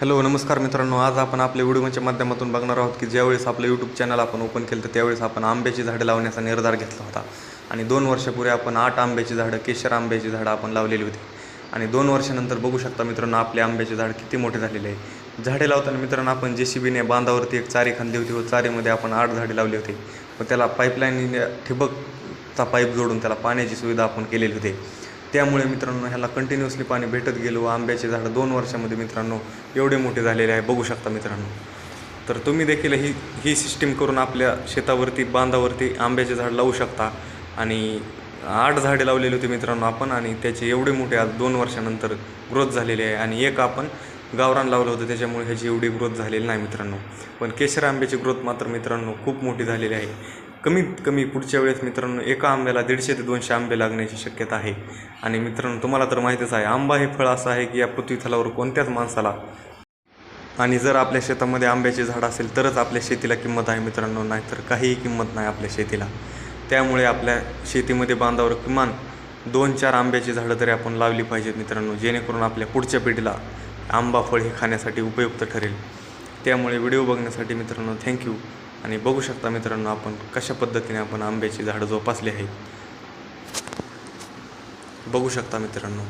Hello नमस्कार मित्रांनो. आज आपण आपल्या व्हिडिओच्या माध्यमातून बघणार आहोत की ज्यावेळेस आपलं यूट्यूब चॅनल आपण ओपन केलं तर त्यावेळेस आपण आंब्याची झाडं लावण्याचा निर्धार घेतला होता. आणि दोन वर्षापूर्वी आपण आठ आंब्याची झाडं केशर आंब्याची झाडं आपण लावलेली होती. आणि दोन वर्षानंतर बघू शकता मित्रांनो आपले आंब्याचे झाड किती मोठे झालेले आहे. झाडे लावताना मित्रांनो आपण जे सी बीने बांधावरती एक चारी खांदली होती. व चारीमध्ये आपण आठ झाडे लावली होती. व त्याला पाईपलाईन ठिबकचा पाईप जोडून त्याला पाण्याची सुविधा आपण केलेली होती. त्यामुळे मित्रांनो ह्याला कंटिन्युअसली पाणी भेटत गेलो. आंब्याचे झाडं दोन वर्षामध्ये मित्रांनो एवढे मोठे झालेले आहे. बघू शकता मित्रांनो. तर तुम्ही देखील ही ही सिस्टीम करून आपल्या शेतावरती बांधावरती आंब्याचे झाड लावू शकता. आणि आठ झाडे लावलेली होती मित्रांनो आपण आणि त्याचे एवढे मोठे आज दोन वर्षानंतर ग्रोथ झालेली आहे. आणि एक आपण गावरान लावलं होतं त्याच्यामुळे ह्याची एवढी ग्रोथ झालेली नाही मित्रांनो. पण केशर आंब्याची ग्रोथ मात्र मित्रांनो खूप मोठी झालेली आहे. कमीत कमी पुढच्या वेळेस मित्रांनो एका आंब्याला दीडशे ते दोनशे आंबे लागण्याची शक्यता आहे. आणि मित्रांनो तुम्हाला तर माहितीच आहे आंबा हे फळ असं आहे की या पृथ्वीथलावर कोणत्याच माणसाला आणि जर आपल्या शेतामध्ये आंब्याचे झाड असेल तरच आपल्या शेतीला किंमत आहे मित्रांनो नाहीतर काहीही किंमत नाही आपल्या शेतीला. त्यामुळे आपल्या शेतीमध्ये बांधावर किमान दोन चार आंब्याची झाडं तरी आपण लावली पाहिजेत मित्रांनो जेणेकरून आपल्या पुढच्या पिढीला आंबा फळ हे खाण्यासाठी उपयुक्त ठरेल. त्यामुळे व्हिडिओ बघण्यासाठी मित्रांनो थँक्यू. आणि बघू शकता मित्रांनो आपण कशा पद्धतीने आपण आंब्याची झाडं जोपासली आहेत. बघू शकता मित्रांनो.